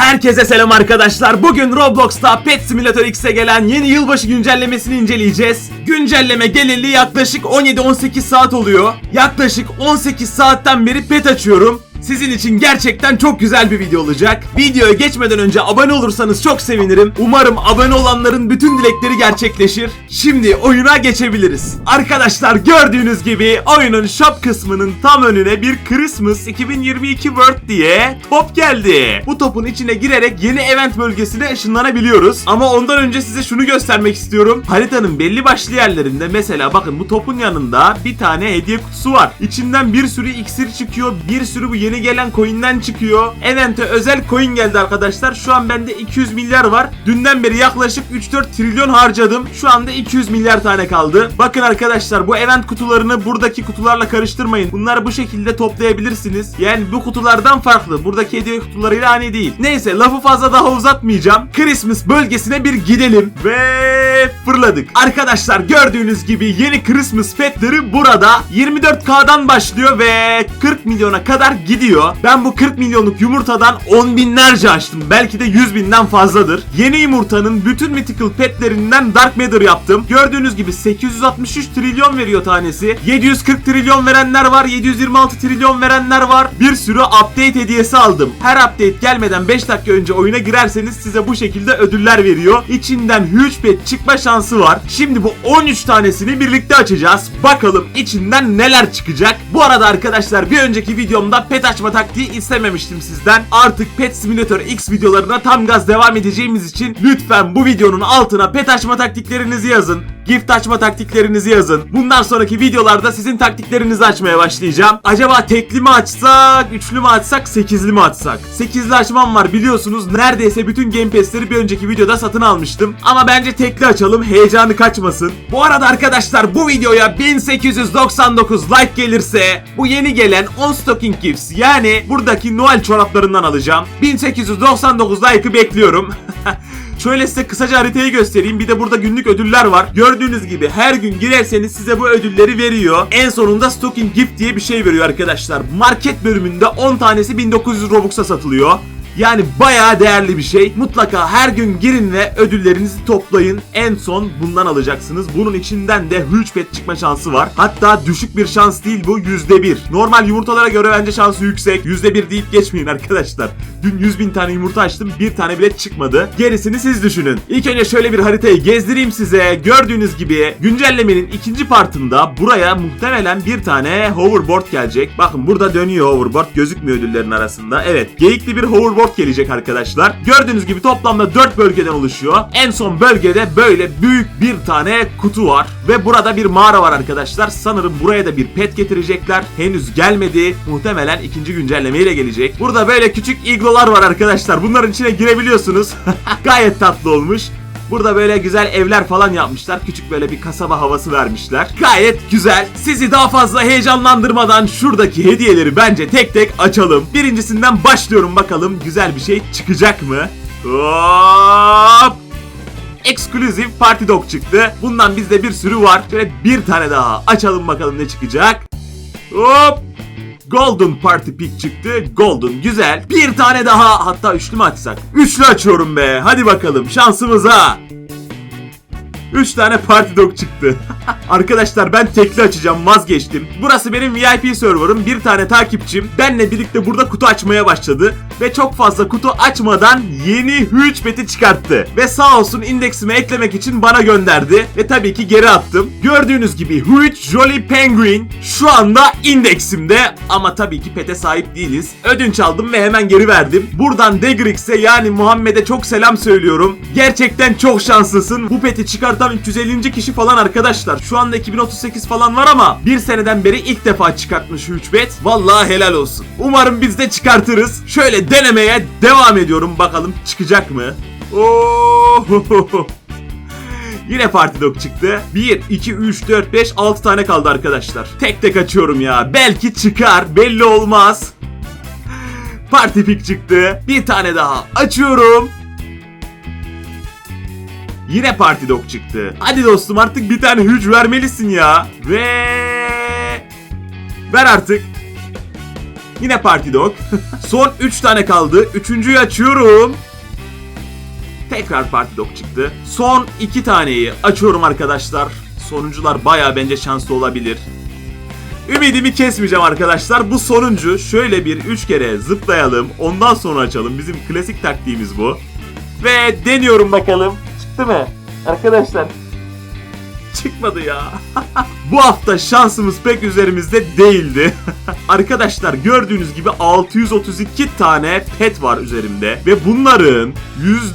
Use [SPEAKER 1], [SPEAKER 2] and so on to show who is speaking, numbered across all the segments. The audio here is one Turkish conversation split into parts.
[SPEAKER 1] Herkese selam arkadaşlar. Bugün Roblox'ta Pet Simulator X'e gelen yeni yılbaşı güncellemesini inceleyeceğiz. Güncelleme geleli yaklaşık 17-18 saat oluyor. Yaklaşık 18 saatten beri pet açıyorum. Sizin için gerçekten çok güzel bir video olacak. Videoya geçmeden önce abone olursanız çok sevinirim. Umarım abone olanların bütün dilekleri gerçekleşir. Şimdi oyuna geçebiliriz. Arkadaşlar gördüğünüz gibi oyunun shop kısmının tam önüne bir Christmas 2022 World diye top geldi. Bu topun içine girerek yeni event bölgesine ışınlanabiliyoruz. Ama ondan önce size şunu göstermek istiyorum. Haritanın belli başlı yerlerinde mesela bakın bu topun yanında bir tane hediye kutusu var. İçinden bir sürü iksir çıkıyor. Bir sürü bu yeni gelen coin'den çıkıyor. Event'e özel coin geldi arkadaşlar. Şu an bende 200 milyar var. Dünden beri yaklaşık 3-4 trilyon harcadım. Şu anda 200 milyar tane kaldı. Bakın arkadaşlar bu event kutularını buradaki kutularla karıştırmayın. Bunları bu şekilde toplayabilirsiniz. Yani bu kutulardan farklı. Buradaki hediye kutularıyla aynı değil. Neyse lafı fazla daha uzatmayacağım. Christmas bölgesine bir gidelim. Ve fırladık. Arkadaşlar gördüğünüz gibi yeni Christmas petleri burada. 24K'dan başlıyor ve 40 milyona kadar gidiyor. Ben bu 40 milyonluk yumurtadan 10 binlerce açtım. Belki de 100 binden fazladır. Yeni yumurtanın bütün mythical petlerinden Dark Matter yaptım. Gördüğünüz gibi 863 trilyon veriyor tanesi. 740 trilyon verenler var. 726 trilyon verenler var. Bir sürü update hediyesi aldım. Her update gelmeden 5 dakika önce oyuna girerseniz size bu şekilde ödüller veriyor. İçinden huge pet çıkma şansı var. Şimdi bu 13 tanesini birlikte açacağız. Bakalım içinden neler çıkacak. Bu arada arkadaşlar bir önceki videomda pet açma taktiği istememiştim sizden. Artık Pet Simulator X videolarına tam gaz devam edeceğimiz için lütfen bu videonun altına pet açma taktiklerinizi yazın. Gift açma taktiklerinizi yazın. Bundan sonraki videolarda sizin taktiklerinizi açmaya başlayacağım. Acaba tekli mi açsak, üçlü mü açsak, sekizli mi açsak? Sekizli açmam var biliyorsunuz. Neredeyse bütün Game Pass'leri bir önceki videoda satın almıştım. Ama bence tekli açalım, heyecanı kaçmasın. Bu arada arkadaşlar bu videoya 1899 like gelirse bu yeni gelen 10 stocking gifts yani buradaki Noel çoraplarından alacağım. 1899 like'ı bekliyorum. Şöyle size kısaca haritayı göstereyim. Bir de burada günlük ödüller var. Gördüğünüz gibi her gün girerseniz size bu ödülleri veriyor. En sonunda Stocking Gift diye bir şey veriyor arkadaşlar. Market bölümünde 10 tanesi 1900 Robux'a satılıyor. Yani bayağı değerli bir şey. Mutlaka her gün girin ve ödüllerinizi toplayın. En son bundan alacaksınız. Bunun içinden de huge pet çıkma şansı var. Hatta düşük bir şans değil bu %1. Normal yumurtalara göre bence şansı yüksek. %1 deyip geçmeyin arkadaşlar. Dün 100 bin tane yumurta açtım. Bir tane bile çıkmadı. Gerisini siz düşünün. İlk önce şöyle bir haritayı gezdireyim size. Gördüğünüz gibi güncellemenin ikinci partında buraya muhtemelen bir tane hoverboard gelecek. Bakın burada dönüyor hoverboard. Gözükmüyor ödüllerin arasında. Evet geyikli bir hoverboard gelecek arkadaşlar. Gördüğünüz gibi toplamda 4 bölgeden oluşuyor. En son bölgede böyle büyük bir tane kutu var. Ve burada bir mağara var arkadaşlar. Sanırım buraya da bir pet getirecekler. Henüz gelmedi. Muhtemelen ikinci güncellemeyle gelecek. Burada böyle küçük iglolar var arkadaşlar. Bunların içine girebiliyorsunuz. Gayet tatlı olmuş. Burada böyle güzel evler falan yapmışlar. Küçük böyle bir kasaba havası vermişler. Gayet güzel. Sizi daha fazla heyecanlandırmadan şuradaki hediyeleri bence tek tek açalım. Birincisinden başlıyorum bakalım güzel bir şey çıkacak mı? Hop! Exclusive Party Dog çıktı. Bundan bizde bir sürü var. Şöyle bir tane daha açalım bakalım ne çıkacak. Hop! Golden Party Pick çıktı. Golden güzel. Bir tane daha hatta üçlü mü açsak? Üçlü açıyorum be. Hadi bakalım şansımıza. 3 tane Party Dog çıktı. Arkadaşlar ben tekli açacağım vazgeçtim. Burası benim VIP serverım. Bir tane takipçim benle birlikte burada kutu açmaya başladı. Ve çok fazla kutu açmadan yeni huge peti çıkarttı. Ve sağ olsun indeksime eklemek için bana gönderdi. Ve tabii ki geri attım. Gördüğünüz gibi huge jolly penguin şu anda indeksimde. Ama tabii ki pete sahip değiliz. Ödünç aldım ve hemen geri verdim. Buradan Degrix'e yani Muhammed'e çok selam söylüyorum. Gerçekten çok şanslısın. Bu peti çıkartan 350. kişi falan arkadaşlar. Şu anda 2038 falan var ama bir seneden beri ilk defa çıkartmış 3 bet. Vallahi helal olsun. Umarım biz de çıkartırız. Şöyle denemeye devam ediyorum. Bakalım çıkacak mı? Oo! Yine Party Dog çıktı. 1, 2, 3, 4, 5, 6 tane kaldı arkadaşlar. Tek tek açıyorum ya. Belki çıkar. Belli olmaz. Party Pick çıktı. Bir tane daha açıyorum. Yine Party Dog çıktı. Hadi dostum artık bir tane huge vermelisin ya. Ve... Ver artık. Yine Party Dog. Son 3 tane kaldı. Üçüncüyü açıyorum. Tekrar Party Dog çıktı. Son 2 taneyi açıyorum arkadaşlar. Sonuncular baya bence şanslı olabilir. Ümidimi kesmeyeceğim arkadaşlar. Bu sonuncu. Şöyle bir 3 kere zıplayalım. Ondan sonra açalım. Bizim klasik taktiğimiz bu. Ve deniyorum bakalım. Çıktı mı? Arkadaşlar çıkmadı ya. Bu hafta şansımız pek üzerimizde değildi. Arkadaşlar gördüğünüz gibi 632 tane pet var üzerimde. Ve bunların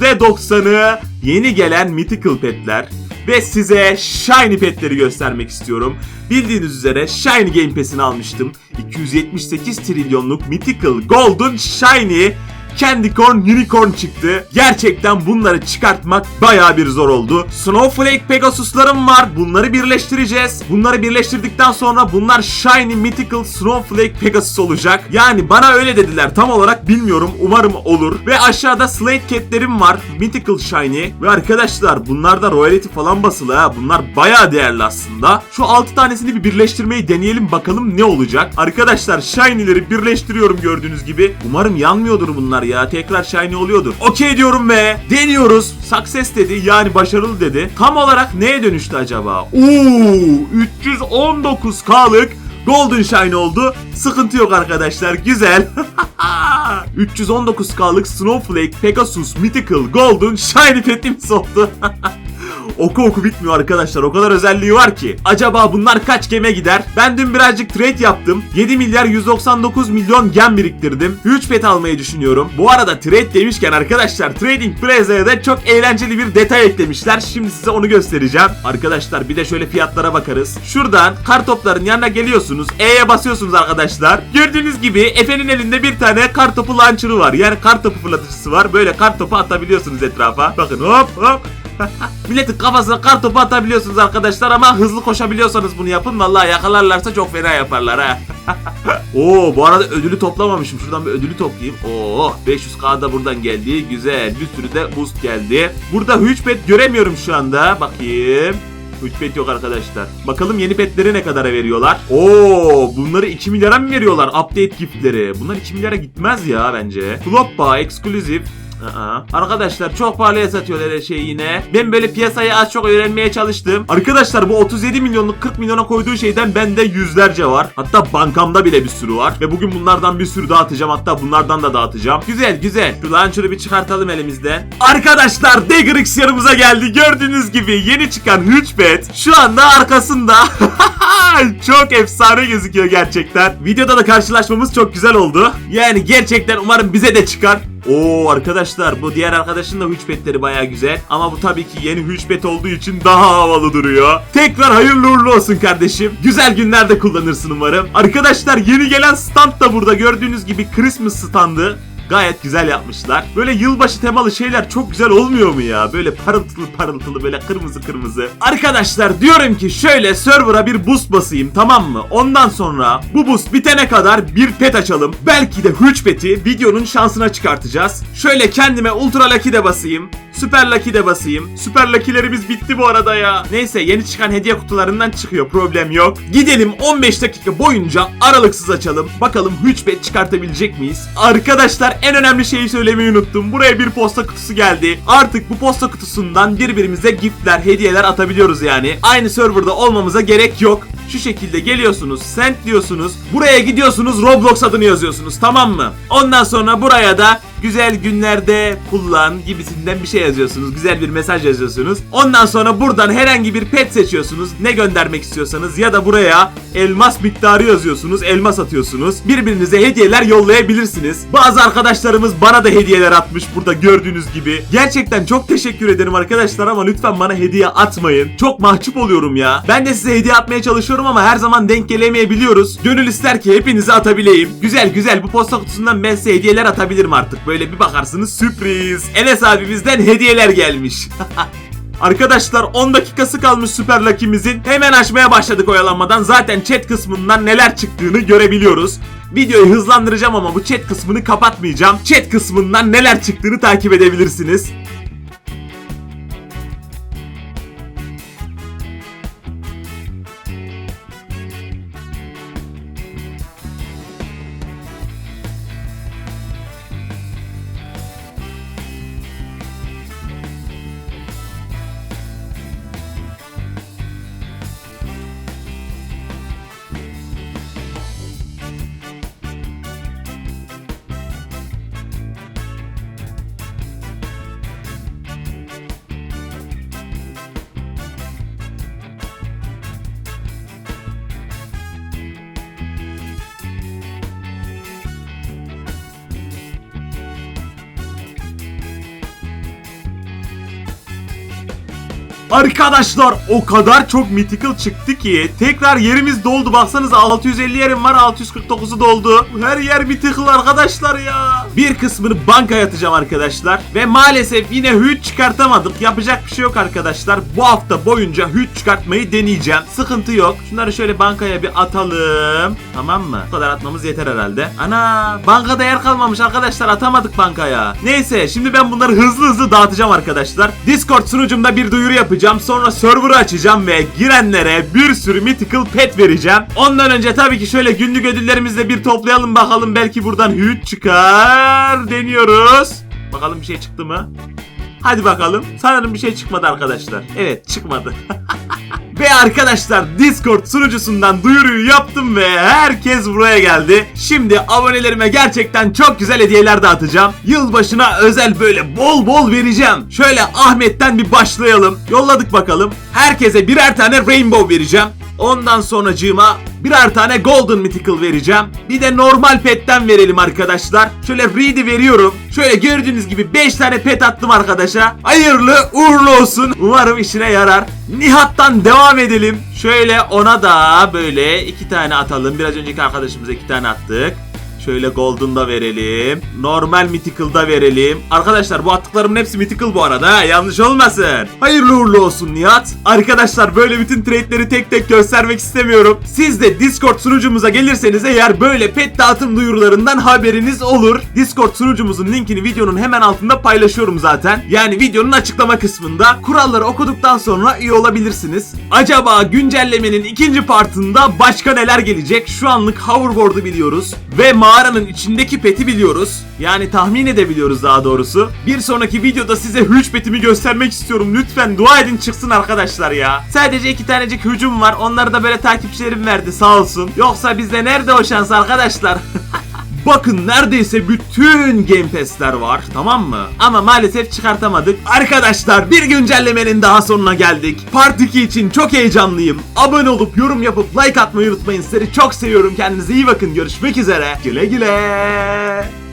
[SPEAKER 1] %90'ı yeni gelen mythical petler. Ve size Shiny petleri göstermek istiyorum. Bildiğiniz üzere Shiny Game Pass'ini almıştım. 278 trilyonluk Mythical Golden Shiny Candy Corn Unicorn çıktı. Gerçekten bunları çıkartmak bayağı bir zor oldu. Snowflake Pegasus'larım var. Bunları birleştireceğiz. Bunları birleştirdikten sonra bunlar Shiny Mythical Snowflake Pegasus olacak. Yani bana öyle dediler. Tam olarak bilmiyorum. Umarım olur. Ve aşağıda Slate Cat'lerim var. Mythical Shiny. Ve arkadaşlar bunlarda royalty falan basılı ha. Bunlar bayağı değerli aslında. Şu 6 tanesini bir birleştirmeyi deneyelim bakalım ne olacak. Arkadaşlar Shiny'leri birleştiriyorum gördüğünüz gibi. Umarım yanmıyordur bunlar ya. Tekrar shiny oluyordur. Okey diyorum ve deniyoruz. Success dedi yani başarılı dedi. Tam olarak neye dönüştü acaba? Oo, 319K'lık Golden Shine oldu. Sıkıntı yok arkadaşlar. Güzel. 319K'lık Snowflake Pegasus Mythical Golden Shiny petimiz oldu. Oku oku bitmiyor arkadaşlar. O kadar özelliği var ki. Acaba bunlar kaç geme gider? Ben dün birazcık trade yaptım. 7 milyar 199 milyon gem biriktirdim. 3 pet almayı düşünüyorum. Bu arada trade demişken arkadaşlar Trading Plaza'ya da çok eğlenceli bir detay eklemişler. Şimdi size onu göstereceğim. Arkadaşlar bir de şöyle fiyatlara bakarız. Şuradan kartopların yanına geliyorsunuz. E'ye basıyorsunuz arkadaşlar. Gördüğünüz gibi Efe'nin elinde bir tane kartopu launcher'ı var. Yani kartopu fırlatıcısı var. Böyle kartopu atabiliyorsunuz etrafa. Bakın hop hop. Milletin kafasına kar topu atabiliyorsunuz arkadaşlar ama hızlı koşabiliyorsanız bunu yapın. Vallahi yakalarlarsa çok fena yaparlar ha. Oo bu arada ödülü toplamamışım. Şuradan bir ödülü toplayayım. Oo 500k da buradan geldi. Güzel. Bir sürü de boost geldi. Burada huge pet göremiyorum şu anda. Bakayım. Huge pet yok arkadaşlar. Bakalım yeni petleri ne kadara veriyorlar. Oo bunları 2 milyara mı veriyorlar? Update giftleri. Bunlar 2 milyara gitmez ya bence. Floppa, Exclusive, Arkadaşlar çok pahalıya satıyorlar her şeyi yine. Ben böyle piyasayı az çok öğrenmeye çalıştım. Arkadaşlar bu 37 milyonluk 40 milyona koyduğu şeyden bende yüzlerce var. Hatta bankamda bile bir sürü var. Ve bugün bunlardan bir sürü dağıtacağım. Hatta bunlardan da dağıtacağım. Güzel güzel. Şu launcher'ı bir çıkartalım elimizden. Arkadaşlar Dagger X yanımıza geldi. Gördüğünüz gibi yeni çıkan Hüçbet şu anda arkasında. çok efsane gözüküyor gerçekten. Videoda da karşılaşmamız çok güzel oldu. Yani gerçekten umarım bize de çıkar. Oo arkadaşlar bu diğer arkadaşın da hüçbetleri baya güzel. Ama bu tabii ki yeni hüçbet olduğu için daha havalı duruyor. Tekrar hayırlı uğurlu olsun kardeşim. Güzel günlerde kullanırsın umarım. Arkadaşlar yeni gelen stand da burada gördüğünüz gibi Christmas standı. Gayet güzel yapmışlar. Böyle yılbaşı temalı şeyler çok güzel olmuyor mu ya? Böyle parıltılı parıltılı böyle kırmızı kırmızı. Arkadaşlar diyorum ki şöyle server'a bir boost basayım tamam mı? Ondan sonra bu boost bitene kadar bir pet açalım. Belki de Huge Pet'i videonun şansına çıkartacağız. Şöyle kendime Ultra Lucky de basayım. Süper Lucky de basayım. Süper Lucky'lerimiz bitti bu arada ya. Neyse yeni çıkan hediye kutularından çıkıyor problem yok. Gidelim 15 dakika boyunca aralıksız açalım. Bakalım Pet çıkartabilecek miyiz? Arkadaşlar en önemli şeyi söylemeyi unuttum. Buraya bir posta kutusu geldi. Artık bu posta kutusundan birbirimize giftler, hediyeler atabiliyoruz yani. Aynı serverda olmamıza gerek yok. Şu şekilde geliyorsunuz, send diyorsunuz. Buraya gidiyorsunuz, Roblox adını yazıyorsunuz tamam mı? Ondan sonra buraya da güzel günlerde kullan gibisinden bir şey yazıyorsunuz. Güzel bir mesaj yazıyorsunuz. Ondan sonra buradan herhangi bir pet seçiyorsunuz. Ne göndermek istiyorsanız ya da buraya elmas miktarı yazıyorsunuz. Elmas atıyorsunuz. Birbirinize hediyeler yollayabilirsiniz. Bazı arkadaşlarımız bana da hediyeler atmış burada gördüğünüz gibi. Gerçekten çok teşekkür ederim arkadaşlar ama lütfen bana hediye atmayın. Çok mahcup oluyorum ya. Ben de size hediye atmaya çalışıyorum ama her zaman denk gelemeyebiliyoruz. Gönül ister ki hepinize atabileyim. Güzel güzel bu posta kutusundan ben size hediyeler atabilirim artık. Böyle bir bakarsınız sürpriz. Enes abimizden hediyeler gelmiş. Arkadaşlar 10 dakikası kalmış Süper Lucky'mizin. Hemen açmaya başladık oyalanmadan. Zaten chat kısmından neler çıktığını görebiliyoruz. Videoyu hızlandıracağım ama bu chat kısmını kapatmayacağım. Chat kısmından neler çıktığını takip edebilirsiniz. Arkadaşlar o kadar çok mythical çıktı ki tekrar yerimiz doldu. Baksanıza 650 yerim var 649'u doldu. Her yer mythical arkadaşlar ya. Bir kısmını bankaya atacağım arkadaşlar. Ve maalesef yine hüt çıkartamadık. Yapacak bir şey yok arkadaşlar. Bu hafta boyunca hüt çıkartmayı deneyeceğim. Sıkıntı yok. Şunları şöyle bankaya bir atalım. Tamam mı? Bu kadar atmamız yeter herhalde. Ana bankada yer kalmamış arkadaşlar atamadık bankaya. Neyse şimdi ben bunları hızlı hızlı dağıtacağım arkadaşlar. Discord sunucumda bir duyuru yapacağım. Sonra server'ı açacağım ve girenlere bir sürü mythical pet vereceğim. Ondan önce tabii ki şöyle günlük ödüllerimizi de bir toplayalım bakalım. Belki buradan hüt çıkar deniyoruz. Bakalım bir şey çıktı mı? Hadi bakalım. Sanırım bir şey çıkmadı arkadaşlar. Evet çıkmadı. Ve arkadaşlar Discord sunucusundan duyuruyu yaptım ve herkes buraya geldi. Şimdi abonelerime gerçekten çok güzel hediyeler dağıtacağım. Yılbaşına özel böyle bol bol vereceğim. Şöyle Ahmet'ten bir başlayalım. Yolladık bakalım. Herkese birer tane Rainbow vereceğim. Ondan sonracığıma birer tane Golden Mythical vereceğim. Bir de normal petten verelim arkadaşlar. Şöyle Reed'i veriyorum. Şöyle gördüğünüz gibi 5 tane pet attım arkadaşa. Hayırlı uğurlu olsun. Umarım işine yarar. Nihat'tan devam edelim. Şöyle ona da böyle iki tane atalım. Biraz önceki arkadaşımıza iki tane attık. Şöyle Golden da verelim. Normal Mythical da verelim. Arkadaşlar bu attıklarımın hepsi Mythical bu arada. Yanlış olmasın. Hayırlı uğurlu olsun Nihat. Arkadaşlar böyle bütün trade'leri tek tek göstermek istemiyorum. Siz de Discord sunucumuza gelirseniz eğer böyle pet dağıtım duyurularından haberiniz olur. Discord sunucumuzun linkini videonun hemen altında paylaşıyorum zaten. Yani videonun açıklama kısmında. Kuralları okuduktan sonra üye olabilirsiniz. Acaba güncellemenin ikinci partında başka neler gelecek? Şu anlık hoverboard'u biliyoruz. Ve mağaranın içindeki peti biliyoruz. Yani tahmin edebiliyoruz daha doğrusu. Bir sonraki videoda size hüç petimi göstermek istiyorum. Lütfen dua edin çıksın arkadaşlar ya. Sadece iki tanecik hücum var. Onları da böyle takipçilerim verdi sağ olsun. Yoksa bizde nerede o şans arkadaşlar? Bakın neredeyse bütün Game Pass'ler var tamam mı? Ama maalesef çıkartamadık. Arkadaşlar bir güncellemenin daha sonuna geldik. Part 2 için çok heyecanlıyım. Abone olup yorum yapıp like atmayı unutmayın. Sizleri çok seviyorum. Kendinize iyi bakın. Görüşmek üzere. Güle güle.